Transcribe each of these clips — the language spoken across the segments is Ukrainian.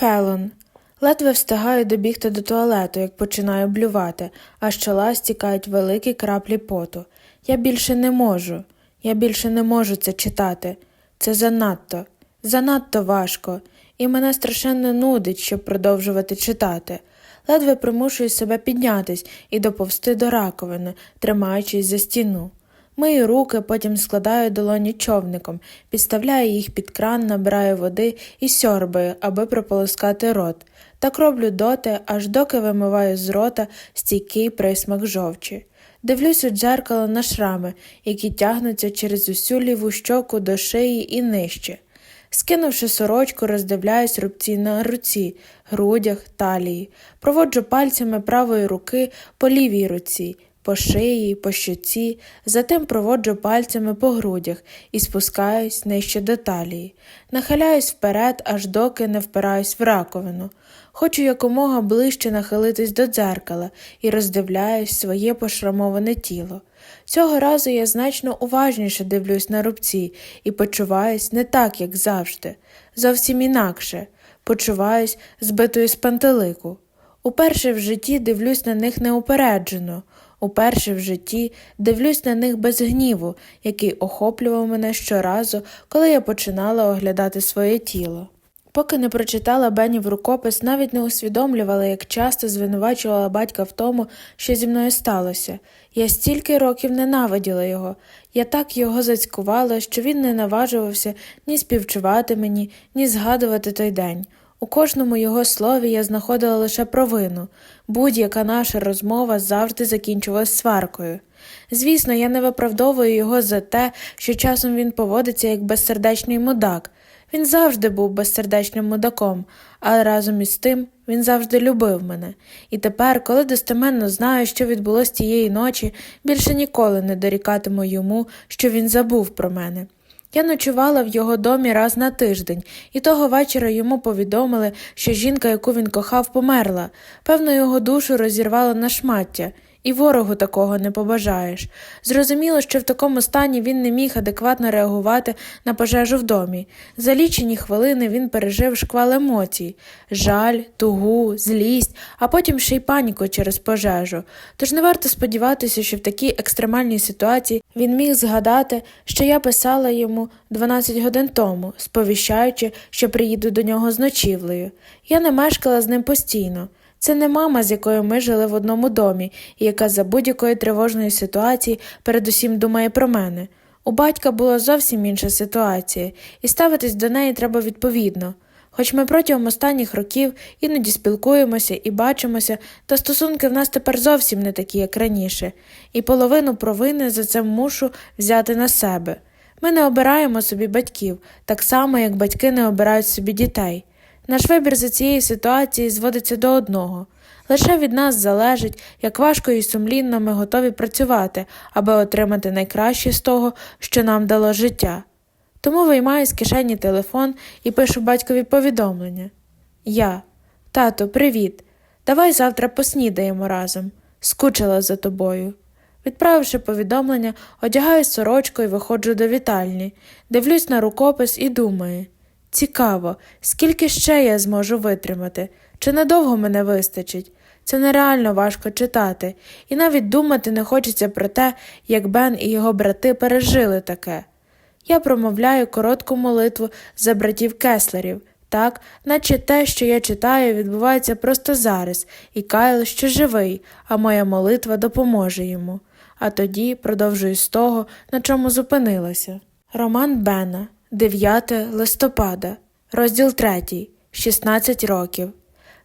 Фелон. Ледве встигаю добігти до туалету, як починаю блювати, а з чола стікають великі краплі поту. Я більше не можу. Я більше не можу це читати. Це занадто, занадто важко, і мене страшенно нудить, щоб продовжувати читати. Ледве примушую себе піднятись і доповзти до раковини, тримаючись за стіну. Мию руки, потім складаю долоні човником, підставляю їх під кран, набираю води і сьорбаю, аби прополоскати рот. Так роблю доти, аж доки вимиваю з рота стійкий присмак жовчі. Дивлюсь у дзеркало на шрами, які тягнуться через усю ліву щоку до шиї і нижче. Скинувши сорочку, роздивляюсь рубці на руці, грудях, талії. Проводжу пальцями правої руки по лівій руці, по шиї, по щоці, затим проводжу пальцями по грудях і спускаюсь нижче до талії. Нахиляюсь вперед, аж доки не впираюсь в раковину. Хочу якомога ближче нахилитись до дзеркала і роздивляюсь своє пошрамоване тіло. Цього разу я значно уважніше дивлюсь на рубці і почуваюсь не так, як завжди, зовсім інакше, почуваюсь збитою з пантелику. Уперше в житті дивлюсь на них неупереджено, уперше в житті дивлюсь на них без гніву, який охоплював мене щоразу, коли я починала оглядати своє тіло. Поки не прочитала Бенів рукопис, навіть не усвідомлювала, як часто звинувачувала батька в тому, що зі мною сталося. Я стільки років ненавиділа його. Я так його зацькувала, що він не наважувався ні співчувати мені, ні згадувати той день. У кожному його слові я знаходила лише провину. Будь-яка наша розмова завжди закінчувалась сваркою. Звісно, я не виправдовую його за те, що часом він поводиться як безсердечний мудак. Він завжди був безсердечним мудаком, але разом із тим він завжди любив мене. І тепер, коли достеменно знаю, що відбулося тієї ночі, більше ніколи не дорікатиму йому, що він забув про мене. Я ночувала в його домі раз на тиждень, і того вечора йому повідомили, що жінка, яку він кохав, померла. Певно, його душу розірвало на шмаття. І ворогу такого не побажаєш. Зрозуміло, що в такому стані він не міг адекватно реагувати на пожежу в домі. За лічені хвилини він пережив шквал емоцій жаль, тугу, злість, а потім ще й паніку через пожежу. Тож не варто сподіватися, що в такій екстремальній ситуації він міг згадати, що я писала йому 12 годин тому, сповіщаючи, що приїду до нього з ночівлею. Я не мешкала з ним постійно. Це не мама, з якою ми жили в одному домі, і яка за будь-якої тривожної ситуації передусім думає про мене. У батька була зовсім інша ситуація, і ставитись до неї треба відповідно. Хоч ми протягом останніх років іноді спілкуємося і бачимося, та стосунки в нас тепер зовсім не такі, як раніше, і половину провини за це мушу взяти на себе. Ми не обираємо собі батьків, так само, як батьки не обирають собі дітей. Наш вибір за цієї ситуації зводиться до одного лише від нас залежить, як важко і сумлінно ми готові працювати, аби отримати найкраще з того, що нам дало життя. Тому виймаю з кишені телефон і пишу батькові повідомлення Я, тато, привіт. Давай завтра поснідаємо разом. Скучила за тобою. Відправивши повідомлення, одягаю сорочку і виходжу до вітальні, дивлюсь на рукопис і думаю. Цікаво, скільки ще я зможу витримати, чи надовго мене вистачить. Це нереально важко читати, і навіть думати не хочеться про те, як Бен і його брати пережили таке. Я промовляю коротку молитву за братів кеслерів, так, наче те, що я читаю, відбувається просто зараз, і Кайл ще живий, а моя молитва допоможе йому. А тоді продовжую з того, на чому зупинилася. Роман Бена 9 листопада, розділ 3, 16 років.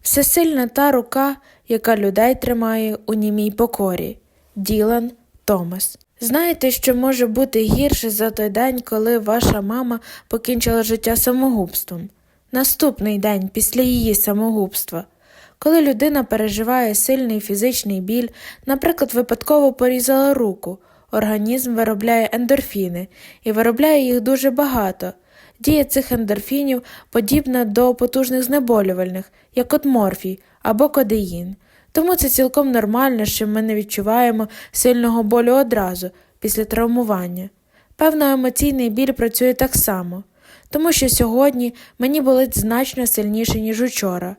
Всесильна та рука, яка людей тримає у німій покорі. Ділан Томас. Знаєте, що може бути гірше за той день, коли ваша мама покінчила життя самогубством? Наступний день після її самогубства. Коли людина переживає сильний фізичний біль, наприклад, випадково порізала руку, організм виробляє ендорфіни і виробляє їх дуже багато. Дія цих ендорфінів подібна до потужних знеболювальних, як от морфій або кодеїн. Тому це цілком нормально, що ми не відчуваємо сильного болю одразу після травмування. Певно, емоційний біль працює так само. тому що сьогодні мені болить значно сильніше, ніж учора.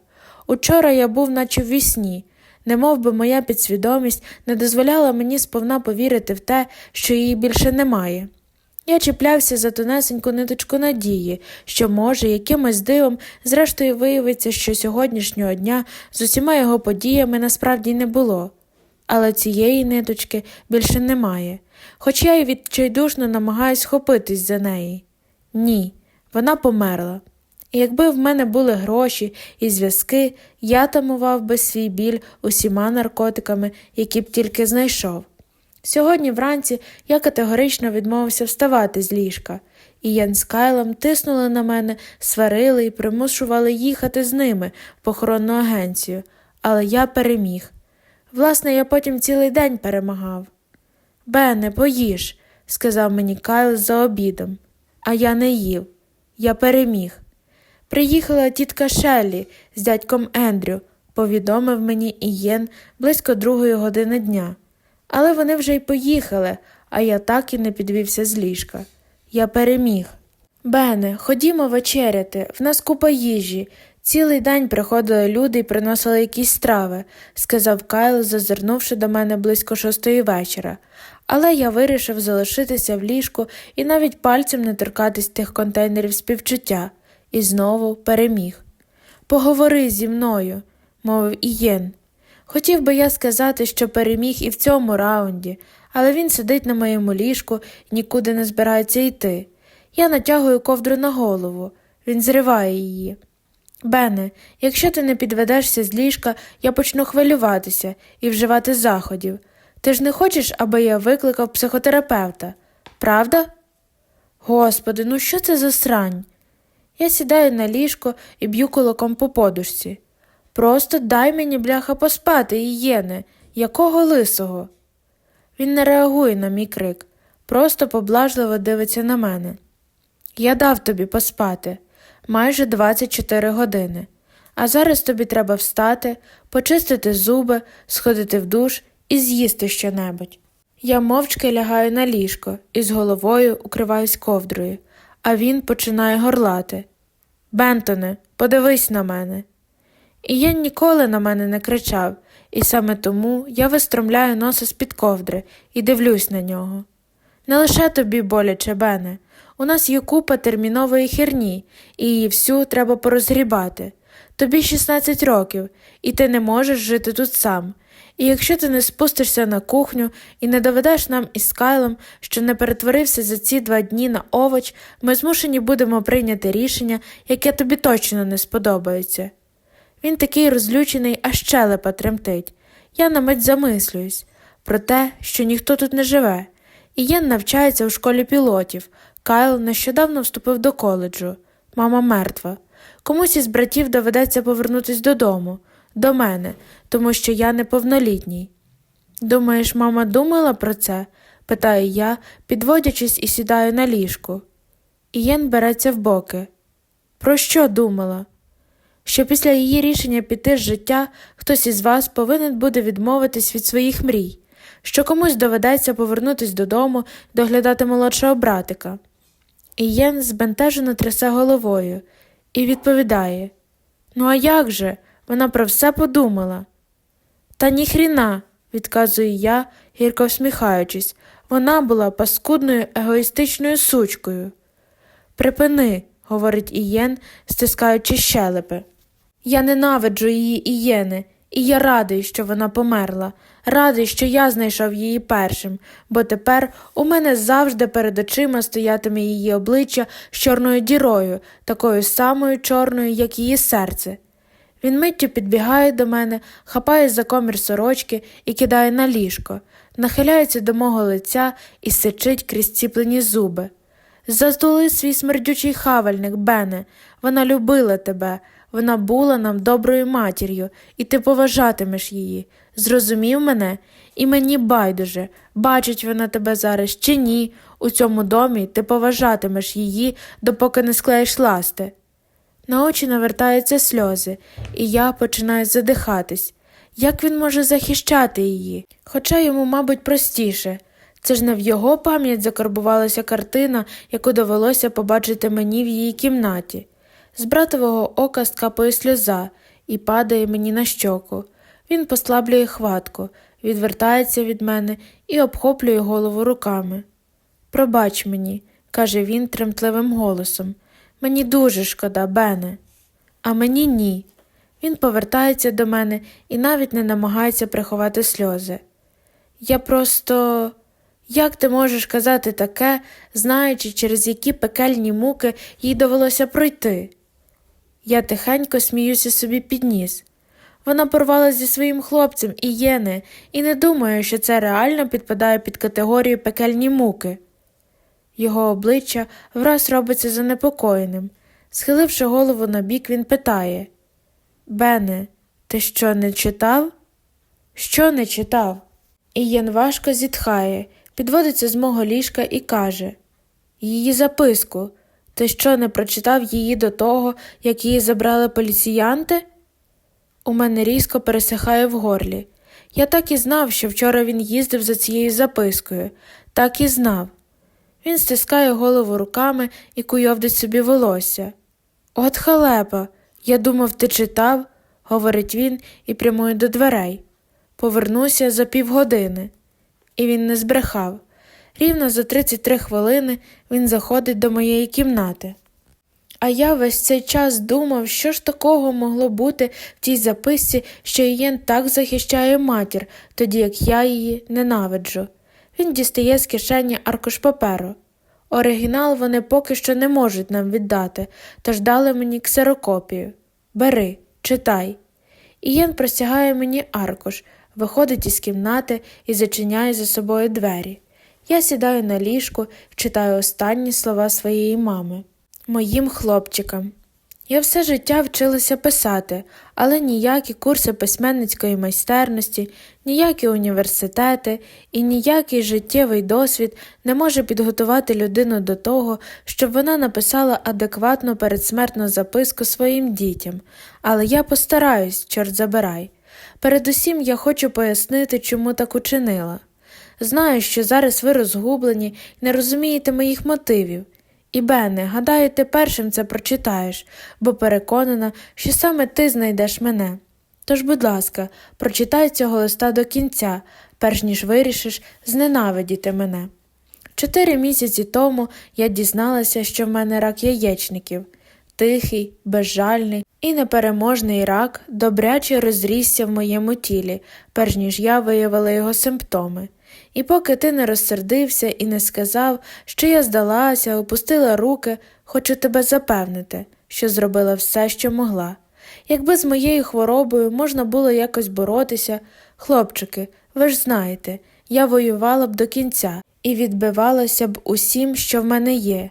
Учора я був наче в вісні, немов би моя підсвідомість не дозволяла мені сповна повірити в те, що її більше немає. Я чіплявся за тонесеньку ниточку надії, що, може, якимось дивом, зрештою виявиться, що сьогоднішнього дня з усіма його подіями насправді не було. Але цієї ниточки більше немає, хоч я й відчайдушно намагаюсь схопитись за неї. Ні, вона померла. Якби в мене були гроші і зв'язки, я тамував би свій біль усіма наркотиками, які б тільки знайшов. Сьогодні вранці я категорично відмовився вставати з ліжка, і Ян з Кайлом тиснули на мене, сварили і примушували їхати з ними в похоронну агенцію, але я переміг. Власне, я потім цілий день перемагав. Бене, поїж, сказав мені Кайл за обідом, а я не їв. Я переміг. Приїхала тітка Шеллі з дядьком Ендрю, повідомив мені Ієн близько другої години дня. Але вони вже й поїхали, а я так і не підвівся з ліжка. Я переміг. Бене, ходімо вечеряти, в нас купа їжі. Цілий день приходили люди і приносили якісь страви, сказав Кайл, зазирнувши до мене близько шостої вечора. Але я вирішив залишитися в ліжку і навіть пальцем не торкатись тих контейнерів співчуття, і знову переміг. Поговори зі мною, мовив Ієн. Хотів би я сказати, що переміг і в цьому раунді, але він сидить на моєму ліжку нікуди не збирається йти. Я натягую ковдру на голову, він зриває її. Бене, якщо ти не підведешся з ліжка, я почну хвилюватися і вживати заходів. Ти ж не хочеш, аби я викликав психотерапевта, правда? Господи, ну що це за срань? Я сідаю на ліжко і б'ю кулаком по подушці. Просто дай мені, бляха, поспати, Ієне, якого лисого. Він не реагує на мій крик, просто поблажливо дивиться на мене. Я дав тобі поспати майже 24 години, а зараз тобі треба встати, почистити зуби, сходити в душ і з'їсти щонебудь. Я мовчки лягаю на ліжко і з головою укриваюсь ковдрою, а він починає горлати. Бентоне, подивись на мене. І я ніколи на мене не кричав, і саме тому я вистромляю носа з-під ковдри і дивлюсь на нього. Не лише тобі боляче, Бене. У нас є купа термінової херні, і її всю треба порозгрібати. Тобі 16 років, і ти не можеш жити тут сам. І якщо ти не спустишся на кухню і не доведеш нам із Кайлом, що не перетворився за ці два дні на овоч, ми змушені будемо прийняти рішення, яке тобі точно не сподобається. Він такий розлючений, аж щелепа тремтить. Я на мить замислююсь про те, що ніхто тут не живе. Ієн навчається у школі пілотів. Кайл нещодавно вступив до коледжу. Мама мертва. Комусь із братів доведеться повернутися додому, до мене, тому що я неповнолітній. Думаєш, мама думала про це? питаю я, підводячись і сідаю на ліжку. Ієн береться в боки. Про що думала? Що після її рішення піти з життя хтось із вас повинен буде відмовитись від своїх мрій, що комусь доведеться повернутись додому доглядати молодшого братика. Ієн збентежено трясе головою і відповідає Ну, а як же? Вона про все подумала. Та ніхріна, відказую я, гірко всміхаючись, вона була паскудною егоїстичною сучкою. Припини, говорить Ієн, стискаючи щелепи. Я ненавиджу її Ієни, і я радий, що вона померла, радий, що я знайшов її першим, бо тепер у мене завжди перед очима стоятиме її обличчя з чорною дірою, такою самою чорною, як її серце. Він миттю підбігає до мене, хапає за комір сорочки і кидає на ліжко, нахиляється до мого лиця і сичить крізь ціплені зуби. Затули свій смердючий хавальник, Бене, вона любила тебе, вона була нам доброю матір'ю, і ти поважатимеш її. Зрозумів мене? І мені байдуже, бачить вона тебе зараз чи ні. У цьому домі ти поважатимеш її, допоки не склеїш ласти. На очі навертаються сльози, і я починаю задихатись. Як він може захищати її? Хоча йому, мабуть, простіше. Це ж не в його пам'ять закарбувалася картина, яку довелося побачити мені в її кімнаті. З братового ока скапує сльоза і падає мені на щоку. Він послаблює хватку, відвертається від мене і обхоплює голову руками. Пробач мені, каже він тремтливим голосом. Мені дуже шкода, Бене. А мені ні. Він повертається до мене і навіть не намагається приховати сльози. Я просто. Як ти можеш казати таке, знаючи, через які пекельні муки їй довелося пройти? Я тихенько сміюся собі під ніс. Вона порвала зі своїм хлопцем і єне, і не думаю, що це реально підпадає під категорію пекельні муки. Його обличчя враз робиться занепокоєним. Схиливши голову на бік, він питає Бене, ти що не читав? Що не читав? Ієн важко зітхає, підводиться з мого ліжка і каже Її записку. Ти що не прочитав її до того, як її забрали поліціянти? У мене різко пересихає в горлі. Я так і знав, що вчора він їздив за цією запискою, так і знав. Він стискає голову руками і куйовдить собі волосся. От халепа, я думав, ти читав, говорить він і прямує до дверей. Повернуся за півгодини. І він не збрехав. Рівно за 33 хвилини він заходить до моєї кімнати. А я весь цей час думав, що ж такого могло бути в тій записці, що Ієн так захищає матір, тоді як я її ненавиджу. Він дістає з кишені аркуш паперу. Оригінал вони поки що не можуть нам віддати, тож дали мені ксерокопію. Бери, читай. Ієн простягає мені аркуш, виходить із кімнати і зачиняє за собою двері. Я сідаю на ліжку читаю останні слова своєї мами. Моїм хлопчикам. Я все життя вчилася писати, але ніякі курси письменницької майстерності, ніякі університети і ніякий життєвий досвід не може підготувати людину до того, щоб вона написала адекватну передсмертну записку своїм дітям. Але я постараюсь, чорт забирай. Передусім я хочу пояснити, чому так учинила. Знаю, що зараз ви розгублені і не розумієте моїх мотивів. І, Бене, гадаю, ти першим це прочитаєш, бо переконана, що саме ти знайдеш мене. Тож, будь ласка, прочитай цього листа до кінця, перш ніж вирішиш зненавидіти мене. Чотири місяці тому я дізналася, що в мене рак яєчників тихий, безжальний і непереможний рак добряче розрісся в моєму тілі, перш ніж я виявила його симптоми. І поки ти не розсердився і не сказав, що я здалася, опустила руки, хочу тебе запевнити, що зробила все, що могла. Якби з моєю хворобою можна було якось боротися, хлопчики, ви ж знаєте, я воювала б до кінця і відбивалася б усім, що в мене є.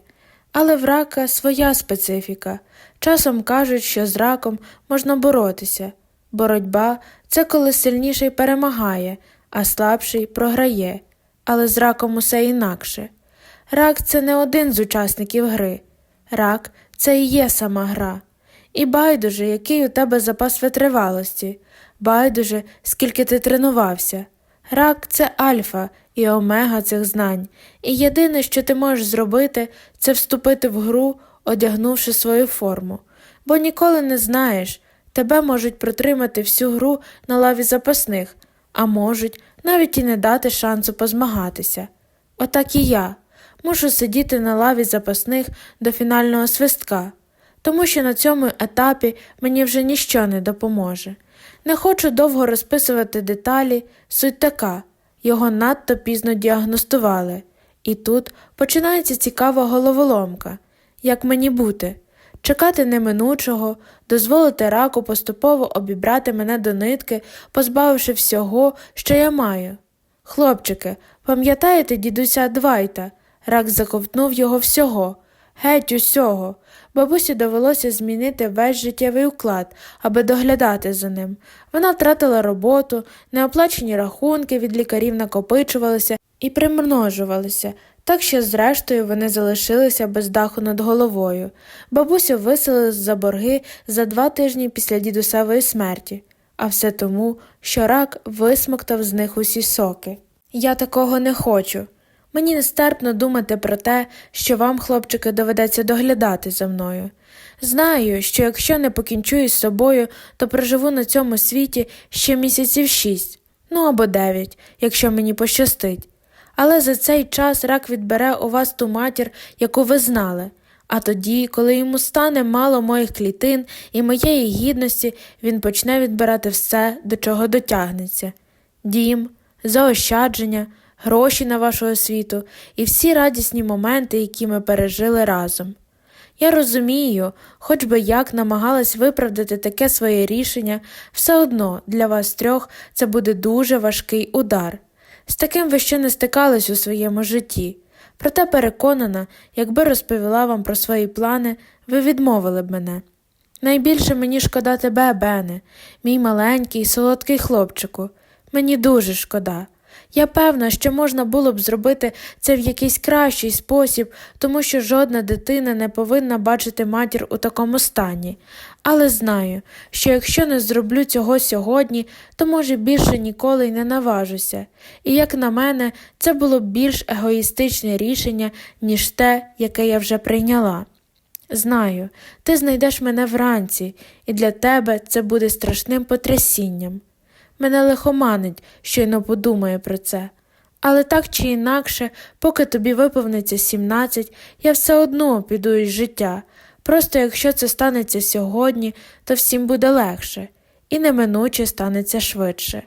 Але в рака своя специфіка. Часом кажуть, що з раком можна боротися. Боротьба це коли сильніший перемагає, а слабший програє, але з раком усе інакше. Рак це не один з учасників гри, рак це і є сама гра. І байдуже, який у тебе запас витривалості, байдуже, скільки ти тренувався. Рак це альфа і омега цих знань, і єдине, що ти можеш зробити, це вступити в гру, одягнувши свою форму, бо ніколи не знаєш, тебе можуть протримати всю гру на лаві запасних, а можуть навіть і не дати шансу позмагатися. Отак і я. Мушу сидіти на лаві запасних до фінального свистка, тому що на цьому етапі мені вже ніщо не допоможе. Не хочу довго розписувати деталі, суть така. Його надто пізно діагностували, і тут починається цікава головоломка. Як мені бути, чекати неминучого, дозволити раку поступово обібрати мене до нитки, позбавивши всього, що я маю. Хлопчики, пам'ятаєте дідуся Двайта? Рак заковтнув його всього, геть усього. Бабусі довелося змінити весь життєвий уклад, аби доглядати за ним. Вона втратила роботу, неоплачені рахунки від лікарів накопичувалися і примножувалися, так що, зрештою, вони залишилися без даху над головою. Бабусю виселили за борги за два тижні після дідусевої смерті, а все тому, що рак висмоктав з них усі соки. Я такого не хочу. Мені нестерпно думати про те, що вам, хлопчики, доведеться доглядати за мною. Знаю, що якщо не покінчу із собою, то проживу на цьому світі ще місяців шість, ну або дев'ять, якщо мені пощастить. Але за цей час рак відбере у вас ту матір, яку ви знали. А тоді, коли йому стане мало моїх клітин і моєї гідності, він почне відбирати все, до чого дотягнеться дім, заощадження, гроші на вашу освіту і всі радісні моменти, які ми пережили разом. Я розумію, хоч би як намагалась виправдати таке своє рішення, все одно для вас трьох це буде дуже важкий удар. З таким ви ще не стикались у своєму житті. Проте переконана, якби розповіла вам про свої плани, ви відмовили б мене. Найбільше мені шкода тебе, Бене, мій маленький, солодкий хлопчику. Мені дуже шкода. Я певна, що можна було б зробити це в якийсь кращий спосіб, тому що жодна дитина не повинна бачити матір у такому стані. Але знаю, що якщо не зроблю цього сьогодні, то може більше ніколи й не наважуся. І як на мене, це було більш егоїстичне рішення, ніж те, яке я вже прийняла. Знаю, ти знайдеш мене вранці, і для тебе це буде страшним потрясінням. Мене лихоманить, щойно подумає про це. Але так чи інакше, поки тобі виповниться 17, я все одно піду із життя. Просто якщо це станеться сьогодні, то всім буде легше, і неминуче станеться швидше.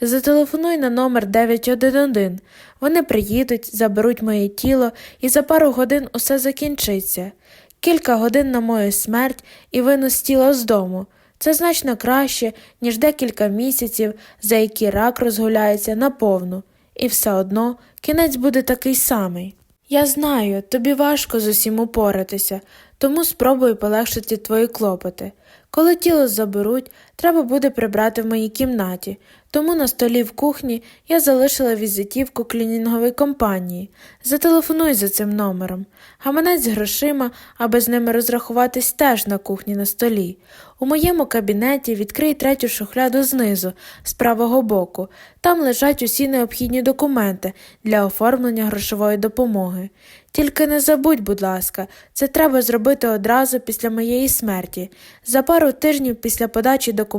Зателефонуй на номер 911. Вони приїдуть, заберуть моє тіло, і за пару годин усе закінчиться. Кілька годин на мою смерть і винос тіло з дому. Це значно краще, ніж декілька місяців, за які рак розгуляється наповну, і все одно кінець буде такий самий. Я знаю, тобі важко з усім упоратися, тому спробую полегшити твої клопоти. Коли тіло заберуть, треба буде прибрати в моїй кімнаті, тому на столі в кухні я залишила візитівку клінінгової компанії. Зателефонуй за цим номером. Гаманець з грошима, аби з ними розрахуватись теж на кухні на столі. У моєму кабінеті відкрий третю шухляду знизу, з правого боку. Там лежать усі необхідні документи для оформлення грошової допомоги. Тільки не забудь, будь ласка, це треба зробити одразу після моєї смерті. За пару тижнів після подачі документів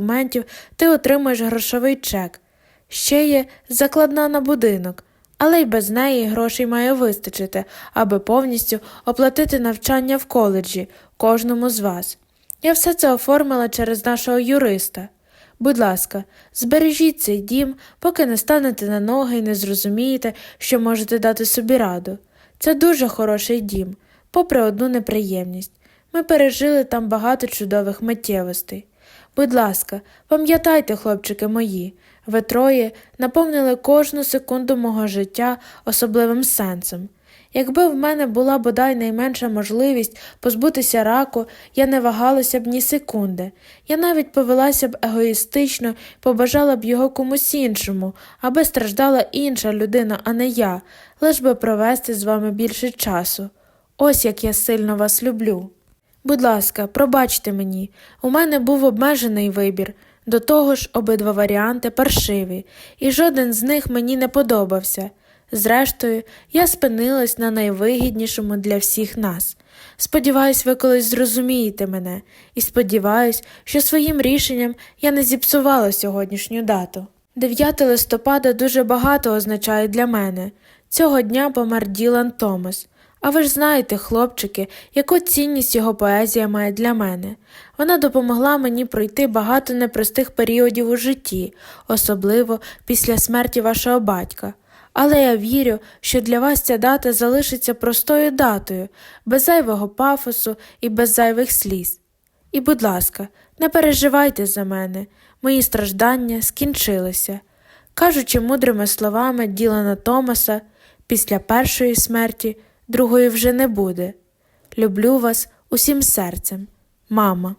ти отримаєш грошовий чек. Ще є закладна на будинок, але й без неї грошей має вистачити, аби повністю оплатити навчання в коледжі кожному з вас. Я все це оформила через нашого юриста. Будь ласка, збережіть цей дім, поки не станете на ноги і не зрозумієте, що можете дати собі раду. Це дуже хороший дім, попри одну неприємність. Ми пережили там багато чудових миттєвостей. Будь ласка, пам'ятайте, хлопчики мої, ви троє наповнили кожну секунду мого життя особливим сенсом. Якби в мене була бодай найменша можливість позбутися раку, я не вагалася б ні секунди. Я навіть повелася б егоїстично, побажала б його комусь іншому, аби страждала інша людина, а не я, лиш би провести з вами більше часу. Ось як я сильно вас люблю. Будь ласка, пробачте мені, у мене був обмежений вибір. До того ж, обидва варіанти паршиві, і жоден з них мені не подобався. Зрештою, я спинилась на найвигіднішому для всіх нас. Сподіваюсь, ви колись зрозумієте мене, і сподіваюсь, що своїм рішенням я не зіпсувала сьогоднішню дату. 9 листопада дуже багато означає для мене. Цього дня помер Ділан Томас. А ви ж знаєте, хлопчики, яку цінність його поезія має для мене. Вона допомогла мені пройти багато непростих періодів у житті, особливо після смерті вашого батька. Але я вірю, що для вас ця дата залишиться простою датою, без зайвого пафосу і без зайвих сліз. І, будь ласка, не переживайте за мене, мої страждання скінчилися. Кажучи мудрими словами Ділана Томаса, після першої смерті другої вже не буде. Люблю вас усім серцем, мама.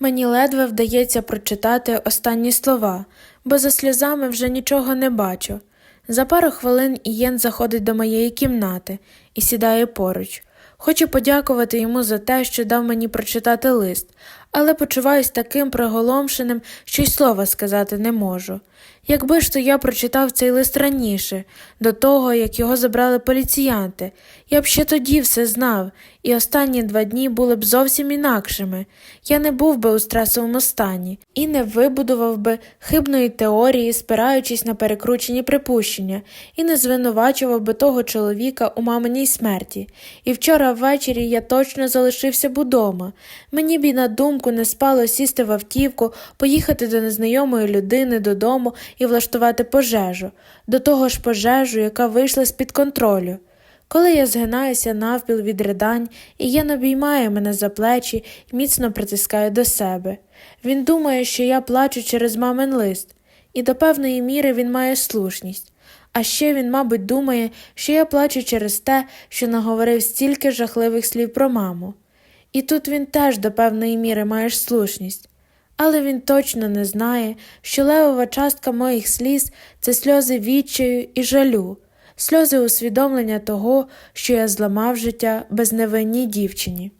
Мені ледве вдається прочитати останні слова, бо за сльозами вже нічого не бачу. За пару хвилин Ієн заходить до моєї кімнати і сідає поруч. Хочу подякувати йому за те, що дав мені прочитати лист, але почуваюсь таким приголомшеним, що й слова сказати не можу. Якби ж то я прочитав цей лист раніше, до того, як його забрали поліціянти, я б ще тоді все знав, і останні два дні були б зовсім інакшими. Я не був би у стресовому стані і не вибудував би хибної теорії, спираючись на перекручені припущення, і не звинувачував би того чоловіка у маминій смерті. І вчора ввечері я точно залишився б удома. Мені б і на думку не спало сісти в автівку, поїхати до незнайомої людини додому і влаштувати пожежу, до того ж пожежу, яка вийшла з-під контролю. Коли я згинаюся навпіл від ридань, і Єн обіймає мене за плечі і міцно притискає до себе. Він думає, що я плачу через мамин лист, і до певної міри він має слушність. А ще він, мабуть, думає, що я плачу через те, що наговорив стільки жахливих слів про маму. І тут він теж до певної міри має слушність. Але він точно не знає, що левова частка моїх сліз це сльози відчаю і жалю, сльози усвідомлення того, що я зламав життя безневинній дівчині.